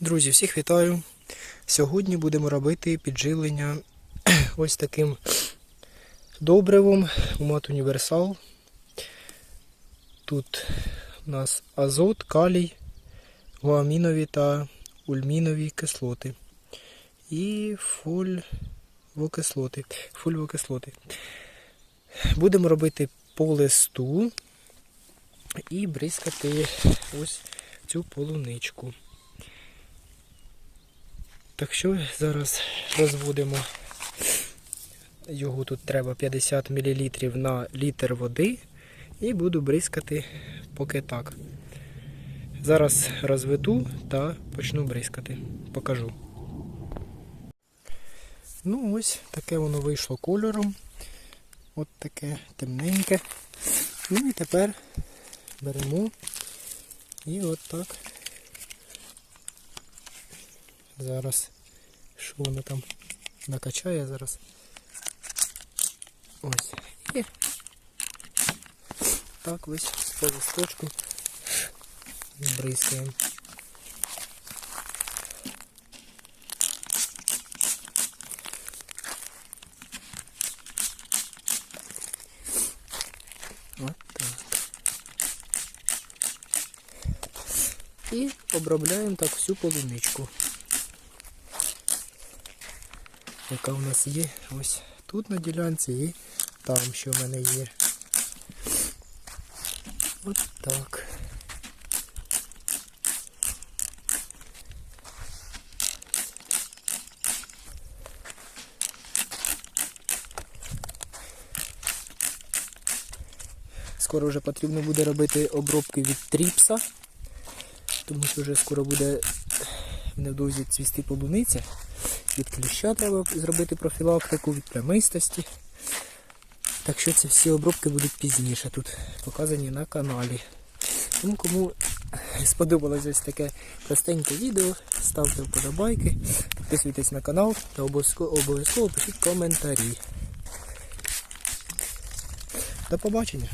Друзі, всіх вітаю! Сьогодні будемо робити підживлення ось таким добривом Умат Універсал. Тут у нас азот, калій, гуамінові та ульмінові кислоти. І фульвокислоти. фульвокислоти. Будемо робити по листу і бризкати ось цю полуничку. Так що зараз розводимо його тут треба 50 мл на літр води і буду бризкати поки так. Зараз розведу та почну бризкати. Покажу. Ну ось таке воно вийшло кольором. От таке темненьке. Ну і тепер беремо і от так. Зараз що воно там накачає зараз. Ось. І так весь по листочку бризкаємо. От так. І обробляємо так всю полуничку. Яка у нас є ось тут на ділянці і там, що в мене є. От так. Скоро вже потрібно буде робити обробки від тріпса, тому що вже скоро буде невдовзі цвісти полуниця. Від кліща треба зробити профілактику, від плямистості. Так що ці всі обробки будуть пізніше тут показані на каналі. Тому кому сподобалось ось таке простеньке відео, ставте вподобайки, підписуйтесь на канал та обов'язково пишіть коментарі. До побачення!